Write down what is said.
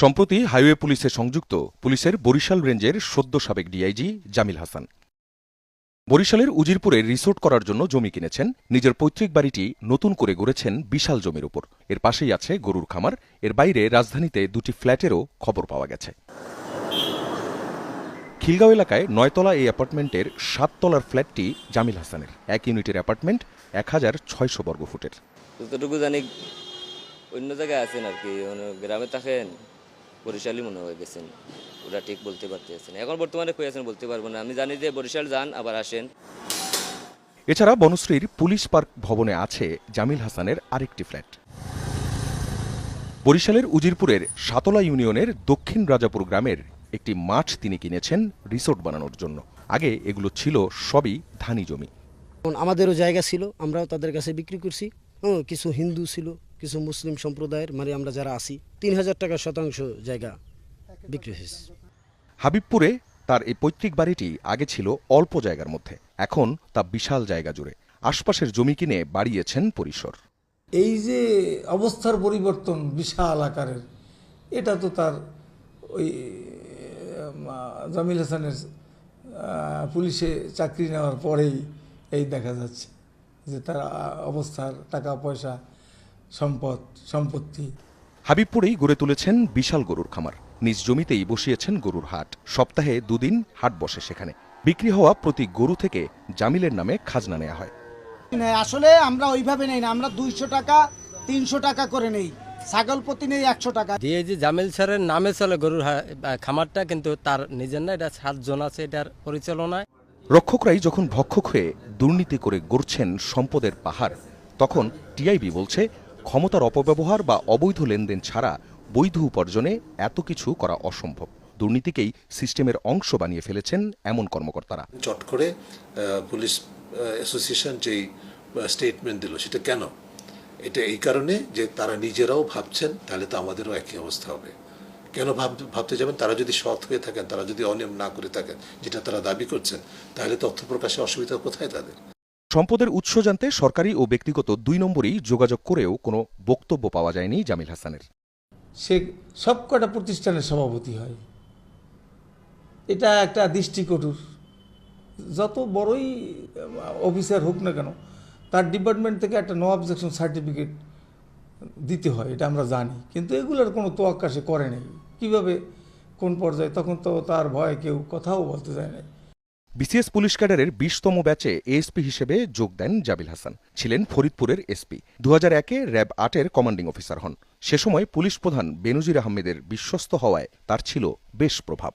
সম্প্রতি হাইওয়ে পুলিশে সংযুক্ত পুলিশের বরিশাল রেঞ্জের সদ্য সাবেক ডিআইজি জামিল হাসান। বরিশালের উজিরপুরে রিসোর্ট করার জন্য জমি কিনেছেন, নিজের পৈতৃক বাড়িটি নতুন করে গড়েছেন বিশাল জমির উপর। এর পাশেই আছে গরুর খামার, এর বাইরে রাজধানীতে দুটি ফ্ল্যাটেরও খবর পাওয়া গেছে। খিলগাঁও এলাকায় নয়তলা এই অ্যাপার্টমেন্টের সাততলার ফ্ল্যাটটি জামিল হাসানের। এক ইউনিটের অ্যাপার্টমেন্ট এক হাজার ছয়শো বর্গফুটের। যতটুকু জানি অন্য জায়গায় আছেন আর কি মানে গ্রামে থাকেন। বরিশালই মনে হয়ে গেছেন। ওরা ঠিক বলতে পারতেছেন। এখন বর্তমানে কই আছেন বলতে পারব না। আমি জানি যে বরিশাল যান আবার আসেন। এছাড়া বনশ্রীর পুলিশ পার্ক ভবনে আছে জামিল হাসানের আরেকটি ফ্ল্যাট। বরিশালের উজিরপুরের সাতলা ইউনিয়নের দক্ষিণ রাজাপুর গ্রামের একটি মাঠ তিনি কিনেছেন রিসোর্ট বানানোর জন্য। আগে এগুলো ছিল সবই ধানি জমি। আমাদেরও জায়গা ছিল আমরাও তাদের কাছে বিক্রি করছি। হুম, কিছু হিন্দু ছিল কিছু মুসলিম সম্প্রদায়ের মানে আমরা যারা আছি তিন হাজার টাকা শতাংশ জায়গা বিক্রি হয়েছে। হাবিবপুরে তার এই পৈতৃক বাড়িটি আগে ছিল অল্প জায়গার মধ্যে এখন তা বিশাল জায়গা জুড়ে। আশপাশের জমি কিনে বাড়িয়েছেন পরিসর। এই যে অবস্থার পরিবর্তন বিশাল আকারের এটা তো তার ওই জামিল হাসানের পুলিশে চাকরি নেওয়ার পরেই এই দেখা যাচ্ছে যে তার অবস্থার টাকা পয়সা সম্পদ সম্পত্তি। হাবিবপুরেই গড়ে তুলেছেন বিশাল গরুর খামার। নিজ জমিতেই বসিয়েছেন গরুর হাট। সপ্তাহে দুদিন হাট বসে সেখানে। বিক্রি হওয়া প্রতি গরু থেকে জামিলের নামে খাজনা নেওয়া হয়। আসলে আমরা ওইভাবে নেই না। আমরা দুইশো টাকা তিনশো টাকা করে নেই। ছাগল প্রতি নেই একশো টাকা। দিয়ে যে জামিল স্যারের নামে চলে গরুর খামারটা কিন্তু তার নিজের না এটা সাতজন আছে এটার পরিচালনায়। রক্ষকরাই যখন ভক্ষক হয়ে দুর্নীতি করে গড়ছেন সম্পদের পাহাড় তখন টিআইবি বলছে ক্ষমতার অপব্যবহার বা অবৈধ লেনদেন ছাড়া বৈধ উপার্জনে এত কিছু করা অসম্ভব। দুর্নীতিকেই সিস্টেমের অংশ বানিয়ে ফেলেছেন এমন কর্মকর্তারা। চট করে পুলিশ অ্যাসোসিয়েশন যেই স্টেটমেন্ট দিল, সেটা কেন? এটা এই কারণে যে তারা নিজেরাও ভাবছেন, তাহলে তো আমাদেরও একই অবস্থা হবে। কেন ভাব, ভাবতে যাবেন? তারা যদি সৎ হয়ে থাকেন, তারা যদি অনিয়ম না করে থাকেন, যেটা তারা দাবি করছেন, তাহলে তথ্য প্রকাশে অসুবিধা কোথায় তাদের? সম্পদের উৎস জানতে সরকারি ও ব্যক্তিগত দুই নম্বরেই যোগাযোগ করেও কোনো বক্তব্য পাওয়া যায়নি জামিল হাসানের। সে সবকটা প্রতিষ্ঠানের সভাপতি হয়। এটা একটা দৃষ্টিকটুর। যত বড়ই অফিসার হোক না কেন, তার ডিপার্টমেন্ট থেকে একটা নো অবজেকশন সার্টিফিকেট দিতে হয়, এটা আমরা জানি। কিন্তু এগুলোর কোনো তোয়াক্কা সে করে নেই। কীভাবে, কোন পর্যায়ে? তখন তো তার ভয়ে কেউ কথাও বলতে যায় না বিসিএস পুলিশ ক্যাডারের বিশতম ব্যাচে এএসপি হিসেবে যোগ দেন জাবিল হাসান। ছিলেন ফরিদপুরের এসপি। দু হাজার একে র্যাব আটের কমান্ডিং অফিসার হন। সে সময় পুলিশ প্রধান বেনজির আহমেদের বিশ্বস্ত হওয়ায় তার ছিল বেশ প্রভাব।